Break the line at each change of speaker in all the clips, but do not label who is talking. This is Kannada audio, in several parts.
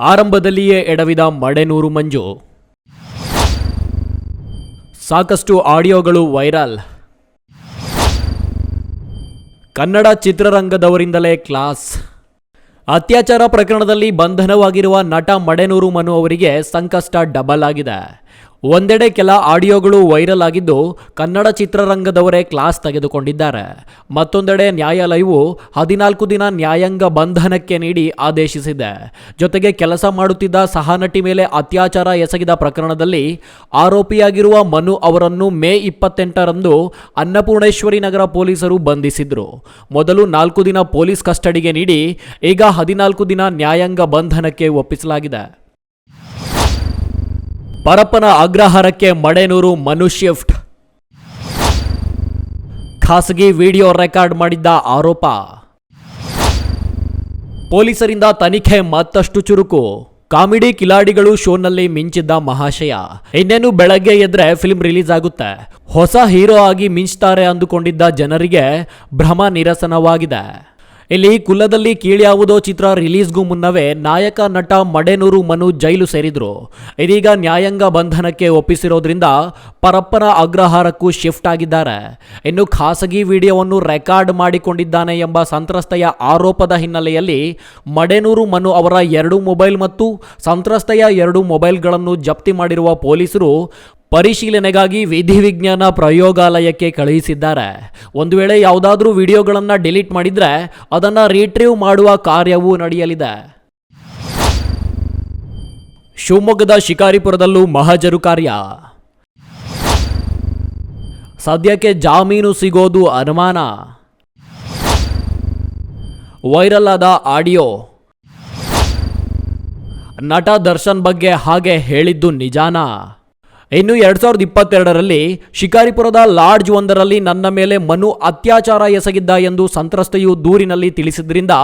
ಆರಂಭದಲ್ಲಿಯೇ ಎಡವಿದ ಮಡೆನೂರು ಮಂಜು. ಸಾಕಷ್ಟು ಆಡಿಯೋಗಳು ವೈರಲ್. ಕನ್ನಡ ಚಿತ್ರರಂಗದವರಿಂದಲೇ ಕ್ಲಾಸ್. ಅತ್ಯಾಚಾರ ಪ್ರಕರಣದಲ್ಲಿ ಬಂಧನವಾಗಿರುವ ನಟ ಮಡೆನೂರು ಮನು ಅವರಿಗೆ ಸಂಕಷ್ಟ ಡಬಲ್ ಆಗಿದೆ. ಒಂದೆಡೆ ಕೆಲ ಆಡಿಯೋಗಳು ವೈರಲ್ ಆಗಿದ್ದು ಕನ್ನಡ ಚಿತ್ರರಂಗದವರೇ ಕ್ಲಾಸ್ ತೆಗೆದುಕೊಂಡಿದ್ದಾರೆ. ಮತ್ತೊಂದೆಡೆ ನ್ಯಾಯಾಲಯವು ಹದಿನಾಲ್ಕು ದಿನ ನ್ಯಾಯಾಂಗ ಬಂಧನಕ್ಕೆ ನೀಡಿ ಆದೇಶಿಸಿದೆ. ಜೊತೆಗೆ ಕೆಲಸ ಮಾಡುತ್ತಿದ್ದ ಸಹನಟಿ ಮೇಲೆ ಅತ್ಯಾಚಾರ ಎಸಗಿದ ಪ್ರಕರಣದಲ್ಲಿ ಆರೋಪಿಯಾಗಿರುವ ಮನು ಅವರನ್ನು ಮೇ ಇಪ್ಪತ್ತೆಂಟರಂದು ಅನ್ನಪೂರ್ಣೇಶ್ವರಿ ನಗರ ಪೊಲೀಸರು ಬಂಧಿಸಿದ್ರು. ಮೊದಲು ನಾಲ್ಕು ದಿನ ಪೊಲೀಸ್ ಕಸ್ಟಡಿಗೆ ನೀಡಿ ಈಗ ಹದಿನಾಲ್ಕು ದಿನ ನ್ಯಾಯಾಂಗ ಬಂಧನಕ್ಕೆ ಒಪ್ಪಿಸಲಾಗಿದೆ. ಪರಪ್ಪನ ಅಗ್ರಹಾರಕ್ಕೆ ಮಡೆನೂರು ಮನು ಶಿಫ್ಟ್ ಖಾಸಗಿ ವಿಡಿಯೋ ರೆಕಾರ್ಡ್ ಮಾಡಿದ್ದ ಆರೋಪ. ಪೊಲೀಸರಿಂದ ತನಿಖೆ ಮತ್ತಷ್ಟು ಚುರುಕು. ಕಾಮಿಡಿ ಕಿಲಾಡಿಗಳು ಶೋನಲ್ಲಿ ಮಿಂಚಿದ್ದ ಮಹಾಶಯ. ಇನ್ನೇನು ಬೆಳಗ್ಗೆ ಎದ್ರೆ ಫಿಲ್ಮ್ ರಿಲೀಸ್ ಆಗುತ್ತೆ. ಹೊಸ ಹೀರೋ ಆಗಿ ಮಿಂಚ್ತಾರೆ ಅಂದುಕೊಂಡಿದ್ದ ಜನರಿಗೆ ಭ್ರಮ ನಿರಸನವಾಗಿದೆ. ಇಲ್ಲಿ ಕುಲದಲ್ಲಿ ಕೀಳ್ಯಾವುದೋ ಚಿತ್ರ ರಿಲೀಸ್ಗೂ ಮುನ್ನವೇ ನಾಯಕ ನಟ ಮಡೆನೂರು ಮನು ಜೈಲು ಸೇರಿದ್ರು. ಇದೀಗ ನ್ಯಾಯಾಂಗ ಬಂಧನಕ್ಕೆ ಒಪ್ಪಿಸಿರೋದ್ರಿಂದ ಪರಪ್ಪನ ಅಗ್ರಹಾರಕ್ಕೂ ಶಿಫ್ಟ್ ಆಗಿದ್ದಾರೆ. ಇನ್ನು ಖಾಸಗಿ ವಿಡಿಯೋವನ್ನು ರೆಕಾರ್ಡ್ ಮಾಡಿಕೊಂಡಿದ್ದಾನೆ ಎಂಬ ಸಂತ್ರಸ್ತೆಯ ಆರೋಪದ ಹಿನ್ನೆಲೆಯಲ್ಲಿ ಮಡೆನೂರು ಮನು ಅವರ ಎರಡು ಮೊಬೈಲ್ ಮತ್ತು ಸಂತ್ರಸ್ತೆಯ ಎರಡು ಮೊಬೈಲ್ಗಳನ್ನು ಜಪ್ತಿ ಮಾಡಿರುವ ಪೊಲೀಸರು ಪರಿಶೀಲನೆಗಾಗಿ ವಿಧಿವಿಜ್ಞಾನ ಪ್ರಯೋಗಾಲಯಕ್ಕೆ ಕಳುಹಿಸಿದ್ದಾರೆ. ಒಂದು ವೇಳೆ ಯಾವುದಾದ್ರೂ ವಿಡಿಯೋಗಳನ್ನು ಡಿಲೀಟ್ ಮಾಡಿದರೆ ಅದನ್ನು ರೀಟ್ರೀವ್ ಮಾಡುವ ಕಾರ್ಯವೂ ನಡೆಯಲಿದೆ. ಶಿವಮೊಗ್ಗದ ಶಿಕಾರಿಪುರದಲ್ಲೂ ಮಹಜರು ಕಾರ್ಯ. ಸದ್ಯಕ್ಕೆ ಜಾಮೀನು ಸಿಗೋದು ಅನುಮಾನ. ವೈರಲ್ ಆದ ಆಡಿಯೋ. ನಟ ದರ್ಶನ್ ಬಗ್ಗೆ ಹಾಗೆ ಹೇಳಿದ್ದು ನಿಜಾನಾ. ಇನ್ನು ಎರಡ್ ಸಾವಿರದ ಇಪ್ಪತ್ತೆರಡರಲ್ಲಿ ಶಿಕಾರಿಪುರದ ಲಾಡ್ಜ್ ಒಂದರಲ್ಲಿ ನನ್ನ ಮೇಲೆ ಮನು ಅತ್ಯಾಚಾರ ಎಸಗಿದ್ದ ಎಂದು ಸಂತ್ರಸ್ತೆಯು ದೂರಿನಲ್ಲಿ ತಿಳಿಸಿದ್ರಿಂದ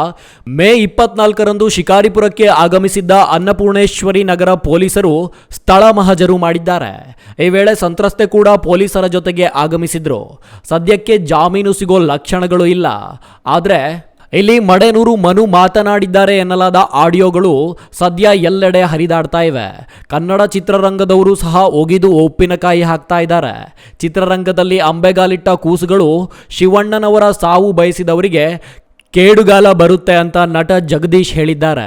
ಮೇ ಇಪ್ಪತ್ನಾಲ್ಕರಂದು ಶಿಕಾರಿಪುರಕ್ಕೆ ಆಗಮಿಸಿದ್ದ ಅನ್ನಪೂರ್ಣೇಶ್ವರಿ ನಗರ ಪೊಲೀಸರು ಸ್ಥಳ ಮಹಜರು ಮಾಡಿದ್ದಾರೆ. ಈ ವೇಳೆ ಸಂತ್ರಸ್ತೆ ಕೂಡ ಪೊಲೀಸರ ಜೊತೆಗೆ ಆಗಮಿಸಿದ್ರು. ಸದ್ಯಕ್ಕೆ ಜಾಮೀನು ಸಿಗೋ ಲಕ್ಷಣಗಳು ಇಲ್ಲ. ಆದರೆ ಇಲ್ಲಿ ಮಡೆನೂರು ಮನು ಮಾತನಾಡಿದ್ದಾರೆ ಎನ್ನಲಾದ ಆಡಿಯೋಗಳು ಸದ್ಯ ಎಲ್ಲೆಡೆ ಹರಿದಾಡ್ತಾ ಇವೆ. ಕನ್ನಡ ಚಿತ್ರರಂಗದವರು ಸಹ ಒಗಿದು ಉಪ್ಪಿನಕಾಯಿ ಹಾಕ್ತಾ ಇದ್ದಾರೆ. ಚಿತ್ರರಂಗದಲ್ಲಿ ಅಂಬೆಗಾಲಿಟ್ಟ ಕೂಸುಗಳು ಶಿವಣ್ಣನವರ ಸಾವು ಬಯಸಿದವರಿಗೆ ಕೇಡುಗಾಲ ಬರುತ್ತೆ ಅಂತ ನಟ ಜಗದೀಶ್ ಹೇಳಿದ್ದಾರೆ.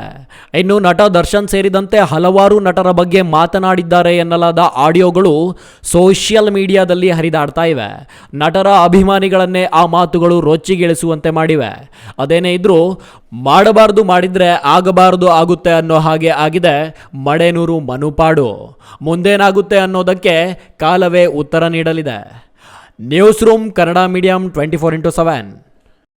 ಇನ್ನು ನಟ ದರ್ಶನ್ ಸೇರಿದಂತೆ ಹಲವಾರು ನಟರ ಬಗ್ಗೆ ಮಾತನಾಡಿದ್ದಾರೆ ಎನ್ನಲಾದ ಆಡಿಯೋಗಳು ಸೋಷಿಯಲ್ ಮೀಡಿಯಾದಲ್ಲಿ ಹರಿದಾಡ್ತಾ ಇವೆ. ನಟರ ಅಭಿಮಾನಿಗಳನ್ನೇ ಆ ಮಾತುಗಳು ರೊಚ್ಚಿಗೆಳಿಸುವಂತೆ ಮಾಡಿವೆ. ಅದೇನೇ ಇದ್ರೂ ಮಾಡಬಾರ್ದು ಮಾಡಿದರೆ ಆಗಬಾರದು ಆಗುತ್ತೆ ಅನ್ನೋ ಹಾಗೆ ಆಗಿದೆ ಮಡೇನೂರು ಮನುಪಾಡು ಮುಂದೇನಾಗುತ್ತೆ ಅನ್ನೋದಕ್ಕೆ ಕಾಲವೇ ಉತ್ತರ ನೀಡಲಿದೆ. News room Kannada medium twenty four into seven.